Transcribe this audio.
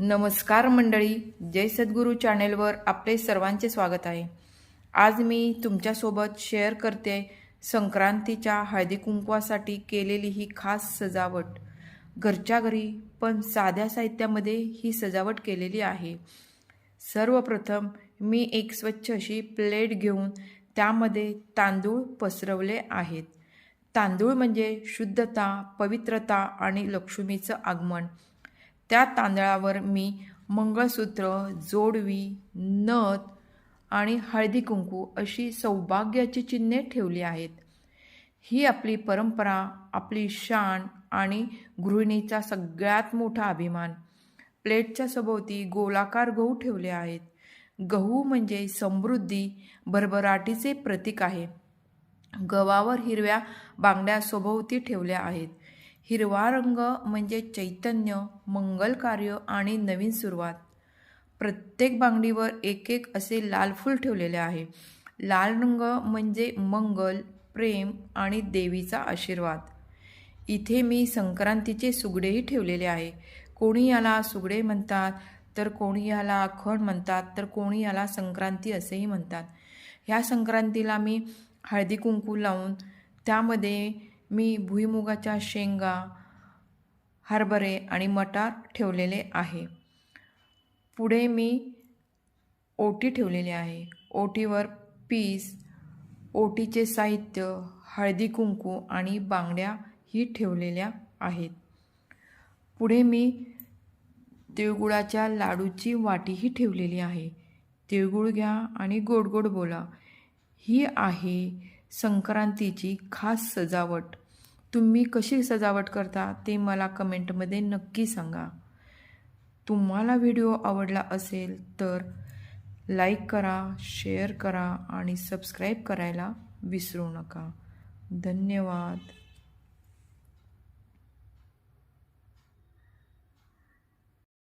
नमस्कार मंडळी जय सद्गुरू चॅनेलवर आपले सर्वांचे स्वागत आहे. आज मी तुमच्यासोबत शेअर करते संक्रांतीच्या हळदी कुंकवासाठी केलेली ही खास सजावट. घरच्या घरी पण साध्या साहित्यामध्ये ही सजावट केलेली आहे. सर्वप्रथम मी एक स्वच्छ अशी प्लेट घेऊन त्यामध्ये तांदूळ पसरवले आहेत. तांदूळ म्हणजे शुद्धता पवित्रता आणि लक्ष्मीचं आगमन. त्या तांदळावर मी मंगळसूत्र जोडवी नथ आणि हळदी कुंकू अशी सौभाग्याची चिन्हे ठेवली आहेत. ही आपली परंपरा आपली शान आणि गृहिणीचा सगळ्यात मोठा अभिमान. प्लेटच्या सभोवती गोलाकार गहू ठेवले आहेत. गहू म्हणजे समृद्धी भरभराटीचे प्रतीक आहे. गव्हावर हिरव्या बांगड्या सभोवती ठेवल्या आहेत. हिरवा रंग म्हणजे चैतन्य मंगल कार्य आणि नवीन सुरुवात. प्रत्येक बांगडीवर एक एक असे लाल फूल ठेवलेले आहे. लाल रंग म्हणजे मंगल प्रेम आणि देवीचा आशीर्वाद. इथे मी संक्रांतीचे सुगडेही ठेवलेले आहे. कोणी याला सुगडे म्हणतात तर कोणी याला आखण म्हणतात तर कोणी याला संक्रांती असेही म्हणतात. ह्या संक्रांतीला मी हळदी कुंकू लावून त्यामध्ये मी भुईमुगाच्या शेंगा हरभरे आणि मटार ठेवलेले आहे. पुढे मी ओटी ठेवलेली आहे. ओटीवर पीस ओटीचे साहित्य हळदी कुंकू आणि बांगड्या ही ठेवलेल्या आहेत. पुढे मी तिळगुळाच्या लाडूची वाटीही ठेवलेली आहे. तिळगुळ घ्या आणि गोड गोड बोला. ही आहे संक्रांतीची खास सजावट. तुम्ही कशी सजावट करता ते मला कमेंटमध्ये नक्की सांगा. तुम्हाला व्हिडिओ आवडला असेल तर लाईक करा शेअर करा आणि सबस्क्राईब करायला विसरू नका. धन्यवाद.